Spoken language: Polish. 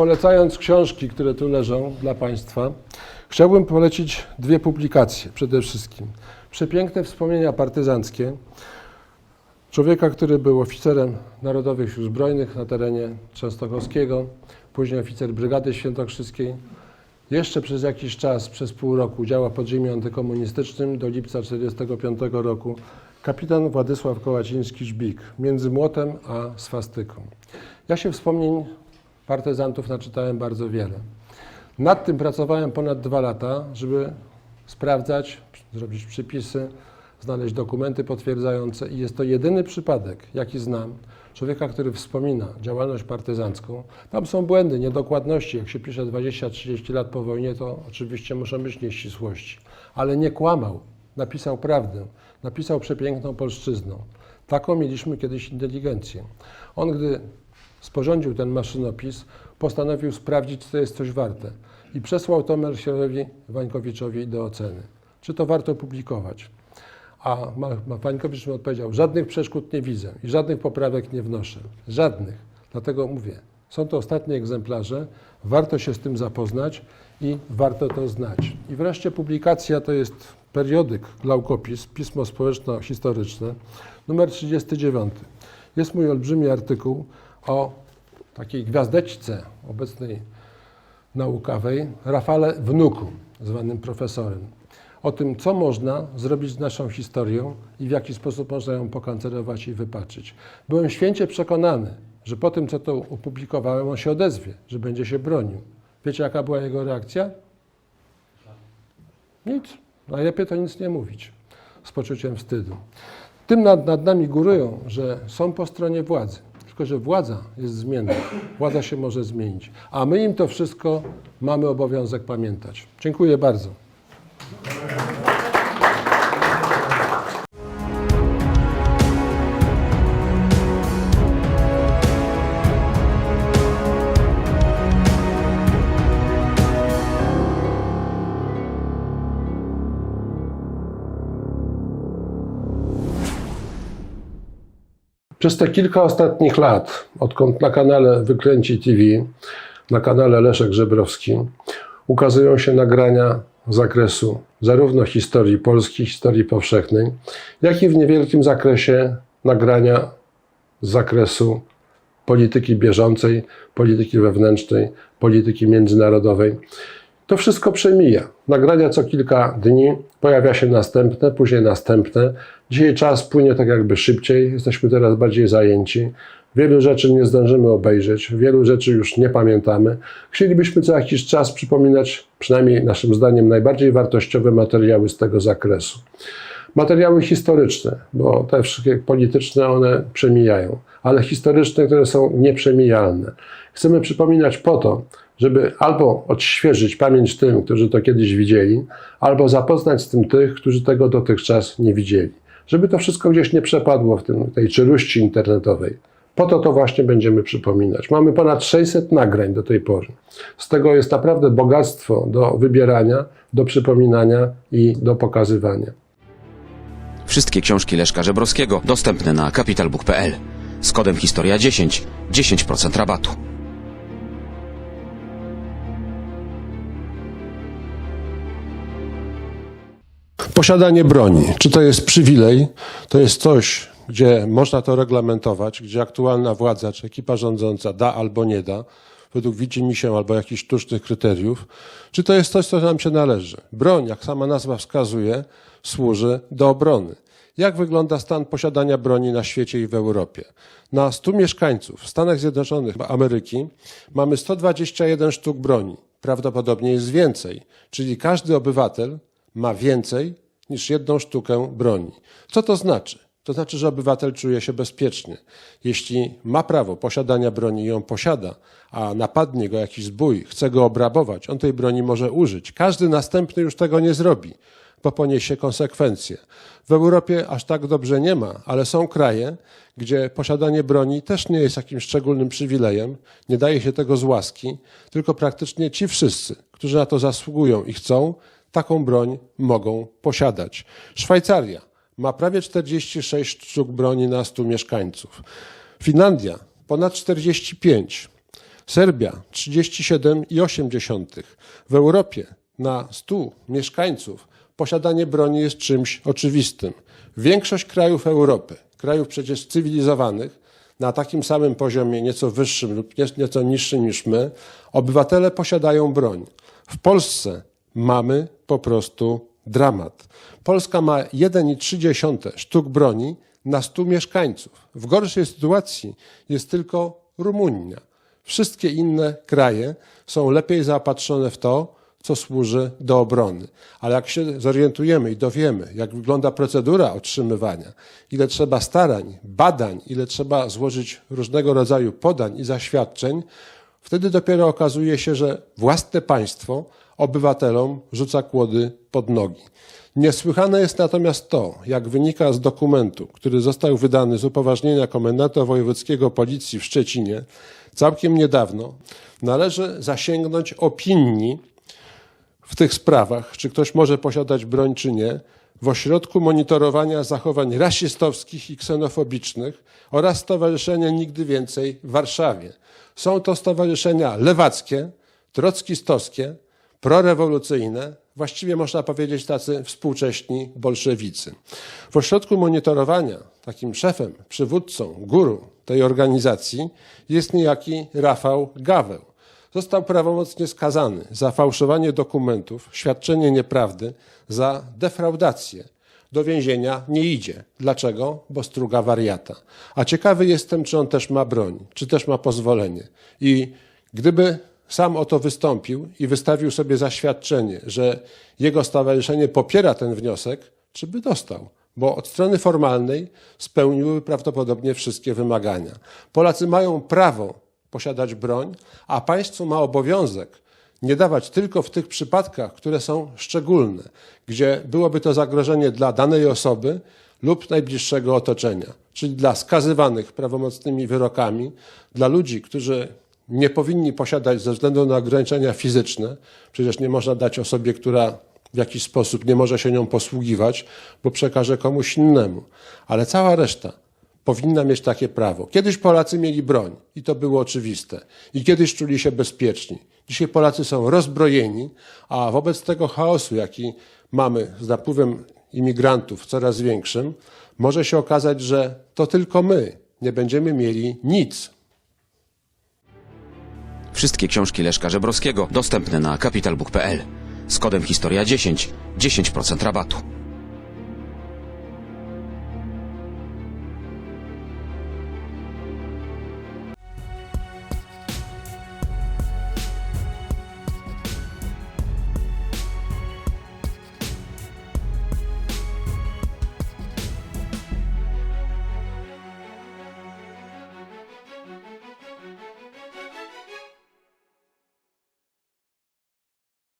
polecając książki, które tu leżą dla Państwa, chciałbym polecić dwie publikacje przede wszystkim. Przepiękne wspomnienia partyzanckie człowieka, który był oficerem Narodowych Sił Zbrojnych na terenie Częstochowskiego, później oficer Brygady Świętokrzyskiej. Jeszcze przez jakiś czas, przez pół roku działa pod ziemią antykomunistycznym do lipca 1945 roku kapitan Władysław Kołaciński-Żbik między młotem a swastyką. Ja się wspomnień partyzantów naczytałem bardzo wiele. Nad tym pracowałem ponad dwa lata, żeby sprawdzać, zrobić przypisy, znaleźć dokumenty potwierdzające i jest to jedyny przypadek, jaki znam, człowieka, który wspomina działalność partyzancką. Tam są błędy, niedokładności. Jak się pisze 20-30 lat po wojnie, to oczywiście muszą być nieścisłości. Ale nie kłamał, napisał prawdę, napisał przepiękną polszczyzną. Taką mieliśmy kiedyś inteligencję. On, gdy sporządził ten maszynopis, postanowił sprawdzić, co jest coś warte i przesłał to Melchierowi Wańkowiczowi do oceny. Czy to warto publikować? A Wańkowicz mi odpowiedział, żadnych przeszkód nie widzę i żadnych poprawek nie wnoszę. Żadnych. Dlatego mówię, są to ostatnie egzemplarze, warto się z tym zapoznać i warto to znać. I wreszcie publikacja to jest periodyk Glaukopis, pismo społeczno-historyczne, numer 39. Jest mój olbrzymi artykuł o takiej gwiazdeczce obecnej naukowej, Rafale Wnuku, zwanym profesorem. O tym, co można zrobić z naszą historią i w jaki sposób można ją pokancerować i wypaczyć. Byłem święcie przekonany, że po tym, co to opublikowałem, on się odezwie, że będzie się bronił. Wiecie, jaka była jego reakcja? Nic. Najlepiej to nic nie mówić. Z poczuciem wstydu. Tym nad, nad nami górują, że są po stronie władzy. Tylko, że władza jest zmienna. Władza się może zmienić. A my im to wszystko mamy obowiązek pamiętać. Dziękuję bardzo. Przez te kilka ostatnich lat, odkąd na kanale Wyklęci TV, na kanale Leszek Żebrowski, ukazują się nagrania z zakresu zarówno historii polskiej, historii powszechnej, jak i w niewielkim zakresie nagrania z zakresu polityki bieżącej, polityki wewnętrznej, polityki międzynarodowej. To wszystko przemija. Nagrania co kilka dni, pojawia się następne, później następne. Dzisiaj czas płynie tak jakby szybciej, jesteśmy teraz bardziej zajęci. Wielu rzeczy nie zdążymy obejrzeć, wielu rzeczy już nie pamiętamy. Chcielibyśmy co jakiś czas przypominać, przynajmniej naszym zdaniem, najbardziej wartościowe materiały z tego zakresu. Materiały historyczne, bo te wszystkie polityczne one przemijają, ale historyczne, które są nieprzemijalne. Chcemy przypominać po to, żeby albo odświeżyć pamięć tym, którzy to kiedyś widzieli, albo zapoznać z tym tych, którzy tego dotychczas nie widzieli. Żeby to wszystko gdzieś nie przepadło w tym, tej czeluści internetowej. Po to to właśnie będziemy przypominać. Mamy ponad 600 nagrań do tej pory. Z tego jest naprawdę bogactwo do wybierania, do przypominania i do pokazywania. Wszystkie książki Leszka Żebrowskiego dostępne na capitalbook.pl. Z kodem Historia 10 10% rabatu. Posiadanie broni. Czy to jest przywilej? To jest coś, gdzie można to reglamentować, gdzie aktualna władza czy ekipa rządząca da albo nie da, według widzimy się albo jakichś sztucznych kryteriów. Czy to jest coś, co nam się należy? Broń, jak sama nazwa wskazuje, służy do obrony. Jak wygląda stan posiadania broni na świecie i w Europie? Na 100 mieszkańców w Stanach Zjednoczonych Ameryki mamy 121 sztuk broni. Prawdopodobnie jest więcej, czyli każdy obywatel ma więcej niż jedną sztukę broni. Co to znaczy? To znaczy, że obywatel czuje się bezpiecznie. Jeśli ma prawo posiadania broni i ją posiada, a napadnie go jakiś zbój, chce go obrabować, on tej broni może użyć. Każdy następny już tego nie zrobi, bo poniesie konsekwencje. W Europie aż tak dobrze nie ma, ale są kraje, gdzie posiadanie broni też nie jest jakimś szczególnym przywilejem, nie daje się tego z łaski, tylko praktycznie ci wszyscy, którzy na to zasługują i chcą, taką broń mogą posiadać. Szwajcaria ma prawie 46 sztuk broni na 100 mieszkańców. Finlandia ponad 45. Serbia 37,8. W Europie na 100 mieszkańców posiadanie broni jest czymś oczywistym. Większość krajów Europy, krajów przecież cywilizowanych, na takim samym poziomie, nieco wyższym lub nie- nieco niższym niż my, obywatele posiadają broń. W Polsce mamy po prostu dramat. Polska ma 1,3 sztuk broni na 100 mieszkańców. W gorszej sytuacji jest tylko Rumunia. Wszystkie inne kraje są lepiej zaopatrzone w to, co służy do obrony. Ale jak się zorientujemy i dowiemy, jak wygląda procedura otrzymywania, ile trzeba starań, badań, ile trzeba złożyć różnego rodzaju podań i zaświadczeń, wtedy dopiero okazuje się, że własne państwo obywatelom rzuca kłody pod nogi. Niesłychane jest natomiast to, jak wynika z dokumentu, który został wydany z upoważnienia komendanta wojewódzkiego policji w Szczecinie całkiem niedawno, należy zasięgnąć opinii w tych sprawach, czy ktoś może posiadać broń, czy nie, w ośrodku monitorowania zachowań rasistowskich i ksenofobicznych oraz Stowarzyszenie Nigdy Więcej w Warszawie. Są to stowarzyszenia lewackie, trockistowskie, prorewolucyjne, właściwie można powiedzieć tacy współcześni bolszewicy. W ośrodku monitorowania takim szefem, przywódcą, guru tej organizacji jest niejaki Rafał Gaweł. Został prawomocnie skazany za fałszowanie dokumentów, świadczenie nieprawdy, za defraudację. Do więzienia nie idzie. Dlaczego? Bo struga wariata. A ciekawy jestem, czy on też ma broń, czy też ma pozwolenie. I gdyby sam o to wystąpił i wystawił sobie zaświadczenie, że jego stowarzyszenie popiera ten wniosek, czy by dostał? Bo od strony formalnej spełniły prawdopodobnie wszystkie wymagania. Polacy mają prawo posiadać broń, a państwo ma obowiązek nie dawać tylko w tych przypadkach, które są szczególne, gdzie byłoby to zagrożenie dla danej osoby lub najbliższego otoczenia, czyli dla skazywanych prawomocnymi wyrokami, dla ludzi, którzy nie powinni posiadać ze względu na ograniczenia fizyczne. Przecież nie można dać osobie, która w jakiś sposób nie może się nią posługiwać, bo przekaże komuś innemu. Ale cała reszta powinna mieć takie prawo. Kiedyś Polacy mieli broń i to było oczywiste. I kiedyś czuli się bezpieczni. Dzisiaj Polacy są rozbrojeni, a wobec tego chaosu, jaki mamy z napływem imigrantów coraz większym, może się okazać, że to tylko my nie będziemy mieli nic. Wszystkie książki Leszka Żebrowskiego dostępne na capitalbook.pl. Z kodem historia 10 10% rabatu.